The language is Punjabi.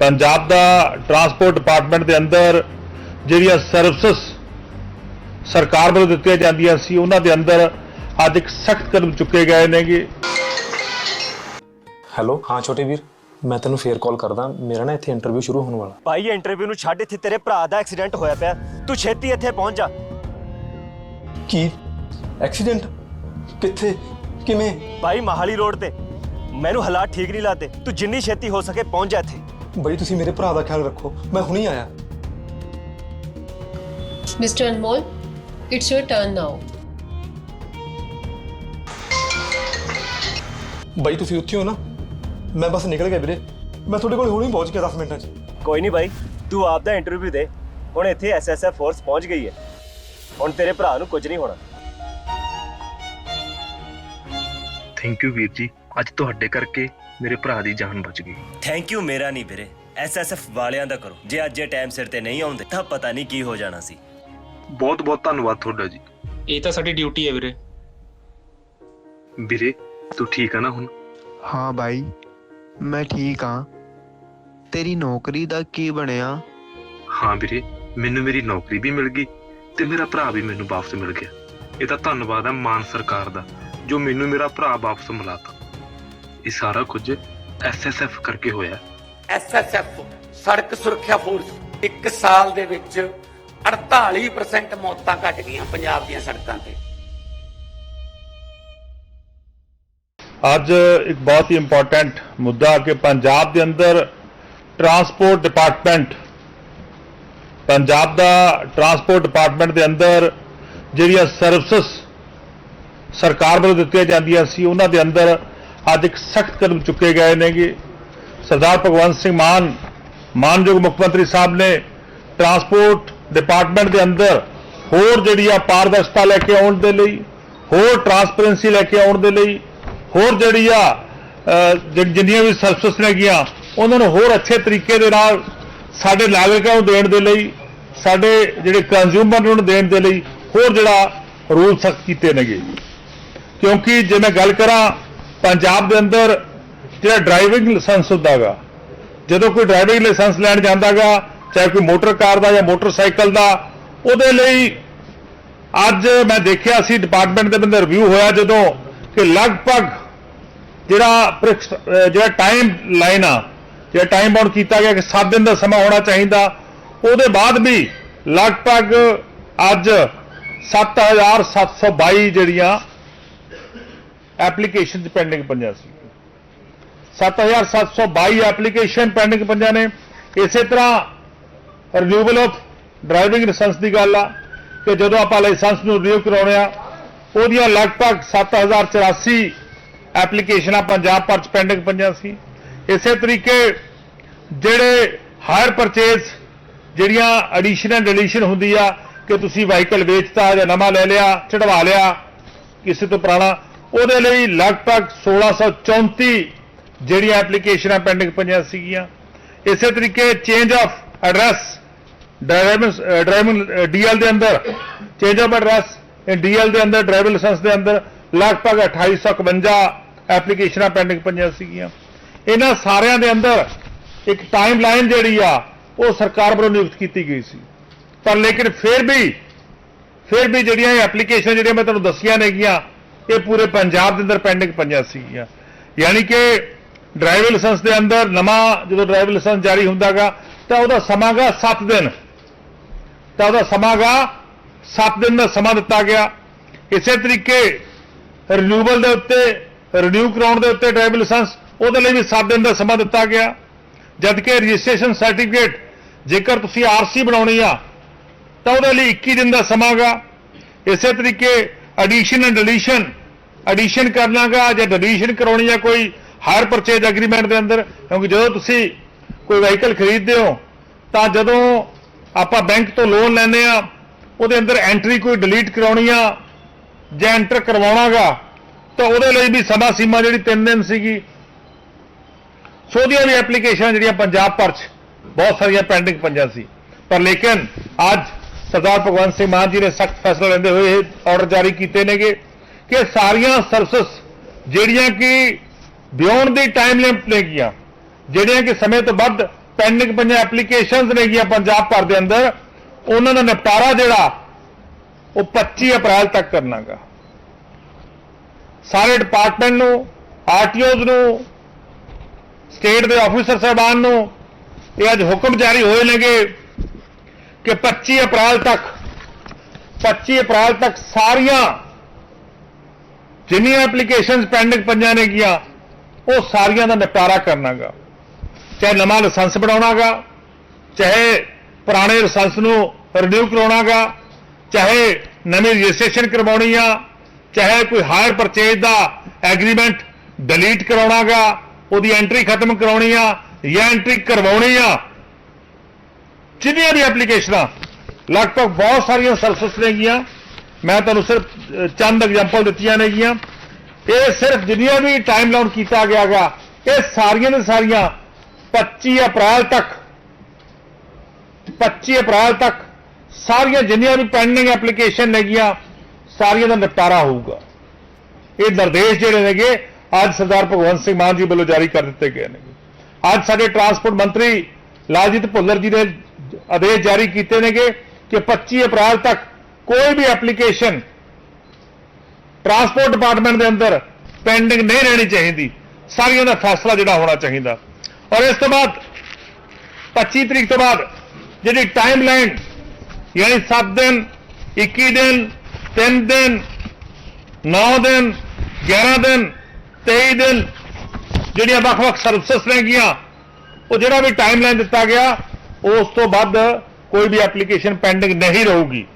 ਪੰਜਾਬ ਦਾ ਟਰਾਂਸਪੋਰਟ ਡਿਪਾਰਟਮੈਂਟ ਦੇ ਅੰਦਰ ਜਿਹੜੀਆਂ ਸਰਵਿਸਿਜ਼ ਸਰਕਾਰ ਵੱਲੋਂ ਦਿੱਤੀਆਂ ਜਾਂਦੀਆਂ ਸੀ ਉਹਨਾਂ ਦੇ ਅੰਦਰ ਅੱਜ ਇੱਕ ਸਖਤ ਕਦਮ ਚੁੱਕੇ ਗਏ ਨੇਗੇ। ਹੈਲੋ ਹਾਂ ਛੋਟੇ ਵੀਰ ਮੈਂ ਤੈਨੂੰ ਫੇਰ ਕਾਲ ਕਰਦਾ ਮੇਰਾ ਨਾ ਇੱਥੇ ਇੰਟਰਵਿਊ ਸ਼ੁਰੂ ਹੋਣ ਵਾਲਾ। ਭਾਈ ਇੰਟਰਵਿਊ ਨੂੰ ਛੱਡ ਇੱਥੇ ਤੇਰੇ ਭਰਾ ਦਾ ਐਕਸੀਡੈਂਟ ਹੋਇਆ ਪਿਆ। ਤੂੰ ਛੇਤੀ ਇੱਥੇ ਪਹੁੰਚ ਜਾ। ਕੀ? ਐਕਸੀਡੈਂਟ ਕਿੱਥੇ? ਕਿਵੇਂ? ਭਾਈ ਮਹਾਲੀ ਰੋਡ ਤੇ। ਮੈਨੂੰ ਹਾਲਾਤ ਠੀਕ ਨਹੀਂ ਲੱਗਦੇ। ਤੂੰ ਜਿੰਨੀ ਛੇਤੀ ਹੋ ਸਕੇ ਪਹੁੰਚ ਜਾ ਇੱਥੇ। ਬਈ ਤੁਸੀਂ ਮੇਰੇ ਭਰਾ ਦਾ ਖਿਆਲ ਰੱਖੋ ਮੈਂ ਹੁਣੀ ਆਇਆ Mr. Anmol, it's your turn now. ਬਈ ਤੁਸੀਂ ਉੱਥੇ ਹੋ ਨਾ ਮੈਂ ਬਸ ਨਿਕਲ ਗਿਆ ਵੀਰੇ ਮੈਂ ਤੁਹਾਡੇ ਕੋਲ ਹੁਣੀ ਪਹੁੰਚ ਗਿਆ 10 ਮਿੰਟਾਂ 'ਚ ਕੋਈ ਨਹੀਂ ਭਾਈ ਤੂੰ ਆਪ ਦਾ ਇੰਟਰਵਿਊ ਦੇ ਹੁਣ ਇੱਥੇ ਐਸਐਸਐਫ ਫੋਰਸ ਪਹੁੰਚ ਗਈ ਹੈ ਹੁਣ ਤੇਰੇ ਭਰਾ ਨੂੰ ਕੁਝ ਨਹੀਂ ਹੋਣਾ ਥੈਂਕ ਯੂ ਵੀਰ ਜੀ ਅੱਜ ਤੁਹਾਡੇ ਕਰਕੇ ਮੇਰੇ ਭਰਾ ਦੀ ਜਾਨ ਬਚ ਗਈ। ਥੈਂਕ ਯੂ ਮੇਰਾ ਨਹੀਂ ਵੀਰੇ। ਐਸਐਸਐਫ ਵਾਲਿਆਂ ਦਾ ਕਰੋ। ਜੇ ਅੱਜ ਇਹ ਟਾਈਮ ਸਿਰ ਤੇ ਨਹੀਂ ਆਉਂਦੇ ਤਾਂ ਪਤਾ ਨਹੀਂ ਕੀ ਹੋ ਜਾਣਾ ਸੀ। ਬਹੁਤ ਬਹੁਤ ਧੰਨਵਾਦ ਤੁਹਾਡਾ ਜੀ। ਇਹ ਤਾਂ ਸਾਡੀ ਡਿਊਟੀ ਹੈ ਵੀਰੇ। ਵੀਰੇ ਤੂੰ ਠੀਕ ਆ ਨਾ ਹੁਣ? ਹਾਂ ਬਾਈ ਮੈਂ ਠੀਕ ਹਾਂ ਤੇਰੀ ਨੌਕਰੀ ਦਾ ਕੀ ਬਣਿਆ? ਹਾਂ ਵੀਰੇ ਮੈਨੂੰ ਮੇਰੀ ਨੌਕਰੀ ਵੀ ਮਿਲ ਗਈ ਤੇ ਮੇਰਾ ਭਰਾ ਵੀ ਮੈਨੂੰ ਵਾਪਸ ਮਿਲ ਗਿਆ। ਇਹ ਤਾਂ ਧੰਨਵਾਦ ਹੈ ਮਾਨ ਸਰਕਾਰ ਦਾ ਜੋ ਮੈਨੂੰ ਮੇਰਾ ਭਰਾ ਵਾਪਸ ਮਿਲਾਤਾ। ਇਹ ਸਾਰਾ ਕੁਝ ਐਸਐਸਐਫ ਕਰਕੇ ਹੋਇਆ ਐਸਐਸਐਫ ਸੜਕ ਸੁਰੱਖਿਆ ਫੋਰਸ ਇੱਕ ਸਾਲ ਦੇ ਵਿੱਚ 48% ਮੌਤਾਂ ਘਟ ਗਈਆਂ ਪੰਜਾਬ ਦੀਆਂ ਸੜਕਾਂ ਤੇ। ਅੱਜ ਇੱਕ ਬਹੁਤ ਹੀ ਇੰਪੋਰਟੈਂਟ ਮੁੱਦਾ ਕਿ ਪੰਜਾਬ ਦੇ ਅੰਦਰ ਟਰਾਂਸਪੋਰਟ ਡਿਪਾਰਟਮੈਂਟ ਪੰਜਾਬ ਦਾ ਟਰਾਂਸਪੋਰਟ ਡਿਪਾਰਟਮੈਂਟ ਦੇ ਅੰਦਰ ਜਿਹੜੀਆਂ ਸਰਵਿਸਿਜ਼ ਸਰਕਾਰ ਵੱਲੋਂ ਦਿੱਤੀਆਂ ਜਾਂਦੀਆਂ ਸੀ ਉਹਨਾਂ ਦੇ ਅੰਦਰ ਅੱਜ ਇੱਕ ਸਖਤ ਕਦਮ ਚੁੱਕੇ ਗਏ ਨੇਗੇ। ਸਰਦਾਰ ਭਗਵੰਤ ਸਿੰਘ ਮਾਨ, ਮਾਨਯੋਗ ਮੁੱਖ ਮੰਤਰੀ ਸਾਹਿਬ ਨੇ ਟਰਾਂਸਪੋਰਟ ਡਿਪਾਰਟਮੈਂਟ ਦੇ ਅੰਦਰ ਹੋਰ ਜਿਹੜੀ ਆ ਪਾਰਦਰਸ਼ਤਾ ਲੈ ਕੇ ਆਉਣ ਦੇ ਲਈ, ਹੋਰ ਟਰਾਂਸਪੇਰੈਂਸੀ ਲੈ ਕੇ ਆਉਣ ਦੇ ਲਈ, ਹੋਰ ਜਿਹੜੀ ਆ ਜਿੰਨੀਆਂ ਵੀ ਸਰਵਿਸਿਜ਼ ਨੇਗੀਆਂ ਉਹਨਾਂ ਨੂੰ ਹੋਰ ਅੱਛੇ ਤਰੀਕੇ ਦੇ ਨਾਲ ਸਾਡੇ ਨਾਗਰਿਕਾਂ ਨੂੰ ਦੇਣ ਦੇ ਲਈ, ਸਾਡੇ ਜਿਹੜੇ ਕੰਜ਼ਿਊਮਰ ਨੂੰ ਦੇਣ ਦੇ ਲਈ ਹੋਰ ਜਿਹੜਾ ਰੂਲ ਸਖਤ ਕੀਤੇ ਨੇਗੇ। ਕਿਉਂਕਿ ਜੇ ਮੈਂ ਗੱਲ ਕਰਾਂ ਪੰਜਾਬ ਦੇ ਅੰਦਰ ਜਿਹੜਾ ਡਰਾਈਵਿੰਗ ਲਾਇਸੈਂਸ ਹੁੰਦਾਗਾ, ਜਦੋਂ ਕੋਈ ਡਰਾਈਵਿੰਗ ਲਾਇਸੈਂਸ ਲੈਣ ਜਾਂਦਾਗਾ, ਚਾਹੇ ਕੋਈ ਮੋਟਰ ਕਾਰ ਦਾ ਜਾਂ ਮੋਟਰਸਾਈਕਲ ਦਾ, ਉਹਦੇ ਲਈ ਅੱਜ ਮੈਂ ਦੇਖਿਆ ਸੀ ਡਿਪਾਰਟਮੈਂਟ ਦੇ ਬੰਦੇ ਰਿਵਿਊ ਹੋਇਆ ਜਦੋਂ ਕਿ ਲਗਭਗ ਜਿਹੜਾ ਪ੍ਰਿਕਸ- ਜਿਹੜਾ ਟਾਈਮ ਲਾਈਨ ਆ, ਜਿਹੜਾ ਟਾਈਮ ਬਾਉਂਡ ਕੀਤਾ ਗਿਆ ਕਿ 7 ਦਿਨ ਦਾ ਸਮਾਂ ਹੋਣਾ ਚਾਹੀਦਾ, ਉਹਦੇ ਬਾਅਦ ਵੀ ਲਗਭਗ ਅੱਜ 7722 ਜਿਹੜੀਆਂ ਐਪਲੀਕੇਸ਼ਨ ਪੈਂਡਿੰਗ ਪਈਆਂ ਸੀ। 7722 ਐਪਲੀਕੇਸ਼ਨ ਪੈਂਡਿੰਗ ਪਈਆਂ ਨੇ। ਇਸੇ ਤਰ੍ਹਾਂ ਰਿਨਿਊਵਲ ਆਫ ਡਰਾਈਵਿੰਗ ਲਾਇਸੈਂਸ ਦੀ ਗੱਲ ਆ ਕਿ ਜਦੋਂ ਆਪਾਂ ਲਾਇਸੈਂਸ ਨੂੰ ਰਿਨਿਊ ਕਰਾਉਣੇ ਆ, ਉਹਦੀਆਂ ਲਗਭਗ 7084 ਐਪਲੀਕੇਸ਼ਨਾਂ ਪੰਜਾਬ ਭਰ ਚ ਪੈਂਡਿੰਗ ਪਈਆਂ ਸੀ। ਇਸੇ ਤਰੀਕੇ ਜਿਹੜੇ ਹਾਇਰ ਪਰਚੇਜ਼ ਜਿਹੜੀਆਂ ਐਡੀਸ਼ਨ ਐਂਡ ਡਿਲੀਸ਼ਨ ਹੁੰਦੀ ਆ ਕਿ ਤੁਸੀਂ ਵਾਹੀਕਲ ਵੇਚਤਾ ਜਾਂ ਨਵਾਂ ਲੈ ਲਿਆ ਚੜਵਾ ਲਿਆ, ਕਿਸੇ ਤੋਂ ਪੁਰਾਣਾ ਉਹਦੇ ਲਈ ਲਗਭਗ 1634 ਜਿਹੜੀਆਂ ਐਪਲੀਕੇਸ਼ਨਾਂ ਪੈਂਡਿੰਗ ਪਈਆਂ ਸੀਗੀਆਂ। ਇਸੇ ਤਰੀਕੇ change of address driving driving DL ਦੇ ਅੰਦਰ change of address in DL ਦੇ ਅੰਦਰ ਡਰਾਈਵਿੰਗ ਲਾਇਸੈਂਸ ਦੇ ਅੰਦਰ ਲਗਭਗ 2851 ਐਪਲੀਕੇਸ਼ਨਾਂ ਪੈਂਡਿੰਗ ਪਈਆਂ ਸੀਗੀਆਂ। ਇਹਨਾਂ ਸਾਰਿਆਂ ਦੇ ਅੰਦਰ ਇੱਕ ਟਾਈਮ ਲਾਈਨ ਜਿਹੜੀ ਆ, ਉਹ ਸਰਕਾਰ ਵੱਲੋਂ ਨਿਯੁਕਤ ਕੀਤੀ ਗਈ ਸੀ। ਪਰ ਲੇਕਿਨ ਫਿਰ ਵੀ ਫਿਰ ਵੀ ਜਿਹੜੀਆਂ ਇਹ ਐਪਲੀਕੇਸ਼ਨ ਜਿਹੜੀਆਂ ਮੈਂ ਤੁਹਾਨੂੰ ਦੱਸੀਆਂ ਨੇਗੀਆਂ ਇਹ ਪੂਰੇ ਪੰਜਾਬ ਦੇ ਅੰਦਰ ਪੈਂਡਿੰਗ ਪਈਆਂ ਸੀਗੀਆਂ। ਯਾਨੀ ਕਿ ਡਰਾਈਵਿੰਗ ਲਾਇਸੈਂਸ ਦੇ ਅੰਦਰ ਨਵਾਂ ਜਦੋਂ ਡਰਾਈਵਿੰਗ ਲਾਇਸੈਂਸ ਜਾਰੀ ਹੁੰਦਾਗਾ, ਤਾਂ ਉਹਦਾ ਸਮਾਂਗਾ 7 ਦਿਨ। ਤਾਂ ਉਹਦਾ ਸਮਾਂਗਾ 7 ਦਿਨ ਦਾ ਸਮਾਂ ਦਿੱਤਾ ਗਿਆ। ਇਸੇ ਤਰੀਕੇ ਰਿਨਿਊਵਲ ਦੇ ਉੱਤੇ ਰਿਨਿਊ ਕਰਾਉਣ ਦੇ ਉੱਤੇ ਡਰਾਈਵਿੰਗ ਲਾਇਸੈਂਸ ਉਹਦੇ ਲਈ ਵੀ 7 ਦਿਨ ਦਾ ਸਮਾਂ ਦਿੱਤਾ ਗਿਆ। ਜਦਕਿ ਰਜਿਸਟ੍ਰੇਸ਼ਨ ਸਰਟੀਫਿਕੇਟ ਜੇਕਰ ਤੁਸੀਂ ਆਰਸੀ ਬਣਾਉਣੀ ਆ, ਤਾਂ ਉਹਦੇ ਲਈ 21 ਦਿਨ ਦਾ ਸਮਾਂਗਾ। ਇਸੇ ਤਰੀਕੇ ਐਡੀਸ਼ਨ ਐਂਡ ਡਿਲੀਸ਼ਨ ਐਡੀਸ਼ਨ ਕਰਨਾਗਾ, ਜਾਂ ਡਿਲੀਸ਼ਨ ਕਰਾਉਣੀ ਆ ਕੋਈ ਹਾਇਰ ਪਰਚੇਜ ਐਗਰੀਮੈਂਟ ਦੇ ਅੰਦਰ, ਕਿਉਂਕਿ ਜਦੋਂ ਤੁਸੀਂ ਕੋਈ ਵਹੀਕਲ ਖਰੀਦਦੇ ਹੋ, ਤਾਂ ਜਦੋਂ ਆਪਾਂ ਬੈਂਕ ਤੋਂ ਲੋਨ ਲੈਂਦੇ ਆ, ਉਹਦੇ ਅੰਦਰ ਐਂਟਰੀ ਕੋਈ ਡਿਲੀਟ ਕਰਾਉਣੀ ਆ, ਜਾਂ ਐਂਟਰ ਕਰਵਾਉਣਾਗਾ, ਤਾਂ ਉਹਦੇ ਲਈ ਵੀ ਸਮਾਂ ਸੀਮਾ ਜਿਹੜੀ 3 ਦਿਨ ਸੀਗੀ। ਸੋ ਉਹਦੀਆਂ ਵੀ ਐਪਲੀਕੇਸ਼ਨ ਜਿਹੜੀਆਂ ਪੰਜਾਬ ਭਰ ਚ, ਬਹੁਤ ਸਾਰੀਆਂ ਪੈਂਡਿੰਗ ਪੰਜਾਂ ਸੀ। ਪਰ ਲੇਕਿਨ ਅੱਜ ਸਰਦਾਰ ਭਗਵੰਤ ਸਿੰਘ ਮਾਨ ਜੀ ਨੇ ਸਖਤ ਫੈਸਲਾ ਲੈਂਦੇ ਹੋਏ ਇਹ ਆਰਡਰ ਜਾਰੀ ਕੀਤੇ ਨੇਗੇ। ਕਿ ਸਾਰੀਆਂ ਸਰਵਿਸ ਜਿਹੜੀਆਂ ਕਿ ਬਿਯੋਂਡ ਦੀ ਟਾਈਮ ਲਿਮਟ ਨੇਗੀਆਂ, ਜਿਹੜੀਆਂ ਕਿ ਸਮੇਂ ਤੋਂ ਵੱਧ ਪੈਂਡਿੰਗ ਪੰਜਾਂ ਐਪਲੀਕੇਸ਼ਨਸ ਨੇਗੀਆਂ ਪੰਜਾਬ ਭਰ ਦੇ ਅੰਦਰ, ਉਹਨਾਂ ਦਾ ਨਿਪਟਾਰਾ ਜਿਹੜਾ, ਉਹ 25 ਅਪ੍ਰੈਲ ਤੱਕ ਕਰਨਾਗਾ। ਸਾਰੇ ਡਿਪਾਰਟਮੈਂਟ ਨੂੰ ਆਰਟੀਓਜ਼ ਨੂੰ ਸਟੇਟ ਦੇ ਆਫੀਸਰ ਸਾਹਿਬਾਨ ਨੂੰ, ਇਹ ਅੱਜ ਹੁਕਮ ਜਾਰੀ ਹੋਏ ਨੇਗੇ ਕਿ 25 ਅਪ੍ਰੈਲ ਤੱਕ 25 ਅਪ੍ਰੈਲ ਤੱਕ ਸਾਰੀਆਂ ਜਿੰਨੀਆਂ ਐਪਲੀਕੇਸ਼ਨਸ ਪੈਂਡਿੰਗ ਪੰਜਾਂ ਨੇ ਗਿਆ ਉਹ ਸਾਰੀਆਂ ਦਾ ਨਿਪਟਾਰਾ ਕਰਨਾਗਾ। ਚਾਹੇ ਨਵਾਂ ਲਾਇਸੈਂਸ ਬਣਾਉਣਾਗਾ, ਚਾਹੇ ਪੁਰਾਣੇ ਲਾਇਸੈਂਸ ਨੂੰ ਰਿਨਿਊ ਕਰਾਉਣਾਗਾ, ਚਾਹੇ ਨਵੀਂ ਰਜਿਸਟ੍ਰੇਸ਼ਨ ਕਰਵਾਉਣੀ ਆ ਚਾਹੇ ਕੋਈ ਹਾਇਰ ਪਰਚੇਜ ਦਾ ਐਗਰੀਮੈਂਟ ਡਿਲੀਟ ਕਰਾਉਣਾਗਾ, ਉਹਦੀ ਐਂਟਰੀ ਖਤਮ ਕਰਾਉਣੀ ਆ ਜਾਂ ਐਂਟਰੀ ਕਰਵਾਉਣੀ ਆ ਜਿੰਨੀਆਂ ਵੀ ਐਪਲੀਕੇਸ਼ਨਾਂ ਲਗਭਗ ਬਹੁਤ ਸਾਰੀਆਂ ਸਰਵਿਸ ਨੇਗੀਆਂ ਮੈਂ ਤੁਹਾਨੂੰ ਸਿਰਫ ਚੰਦ ਐਗਜ਼ਾਮਪਲ ਦਿੱਤੀਆਂ ਨੇਗੀਆਂ। ਇਹ ਸਿਰਫ ਜਿੰਨੀਆਂ ਵੀ ਟਾਈਮ ਲਾਉਣ ਕੀਤਾ ਗਿਆਗਾ ਇਹ ਸਾਰੀਆਂ ਦੇ ਸਾਰੀਆਂ 25 ਅਪ੍ਰੈਲ ਤੱਕ 25 ਅਪ੍ਰੈਲ ਤੱਕ ਸਾਰੀਆਂ ਜਿੰਨੀਆਂ ਵੀ ਪੈਂਡਿੰਗ ਐਪਲੀਕੇਸ਼ਨ ਨੇਗੀਆਂ, ਸਾਰੀਆਂ ਦਾ ਨਿਪਟਾਰਾ ਹੋਊਗਾ। ਇਹ ਨਿਰਦੇਸ਼ ਜਿਹੜੇ ਨੇਗੇ, ਅੱਜ ਸਰਦਾਰ ਭਗਵੰਤ ਸਿੰਘ ਮਾਨ ਜੀ ਵੱਲੋਂ ਜਾਰੀ ਕਰ ਦਿੱਤੇ ਗਏ ਨੇ। ਅੱਜ ਸਾਡੇ ਟਰਾਂਸਪੋਰਟ ਮੰਤਰੀ ਲਾਲਜੀਤ ਭੁੱਲਰ ਜੀ ਨੇ ਆਦੇਸ਼ ਜਾਰੀ ਕੀਤੇ ਨੇਗੇ ਕਿ 25 ਅਪ੍ਰੈਲ ਤੱਕ ਕੋਈ ਵੀ ਐਪਲੀਕੇਸ਼ਨ ਟਰਾਂਸਪੋਰਟ ਡਿਪਾਰਟਮੈਂਟ ਦੇ ਅੰਦਰ ਪੈਂਡਿੰਗ ਨਹੀਂ ਰਹਿਣੀ ਚਾਹੀਦੀ। ਸਾਰੀਆਂ ਦਾ ਫੈਸਲਾ ਜਿਹੜਾ ਹੋਣਾ ਚਾਹੀਦਾ। ਔਰ ਇਸ ਤੋਂ ਬਾਅਦ 25 ਤਰੀਕ ਤੋਂ ਬਾਅਦ ਜਿਹੜੀ ਟਾਈਮ ਲਾਈਨ ਯਾਨੀ 7 ਦਿਨ 21 ਦਿਨ 3 ਦਿਨ 9 ਦਿਨ 11 ਦਿਨ 23 ਦਿਨ, ਜਿਹੜੀਆਂ ਵੱਖ-ਵੱਖ ਸਰਵਿਸਿਜ਼ ਨੇਗੀਆਂ ਉਹ ਜਿਹੜਾ ਵੀ ਟਾਈਮ ਲਾਈਨ ਦਿੱਤਾ ਗਿਆ, ਉਸ ਤੋਂ ਵੱਧ ਕੋਈ ਵੀ ਐਪਲੀਕੇਸ਼ਨ ਪੈਂਡਿੰਗ ਨਹੀਂ ਰਹੂਗੀ।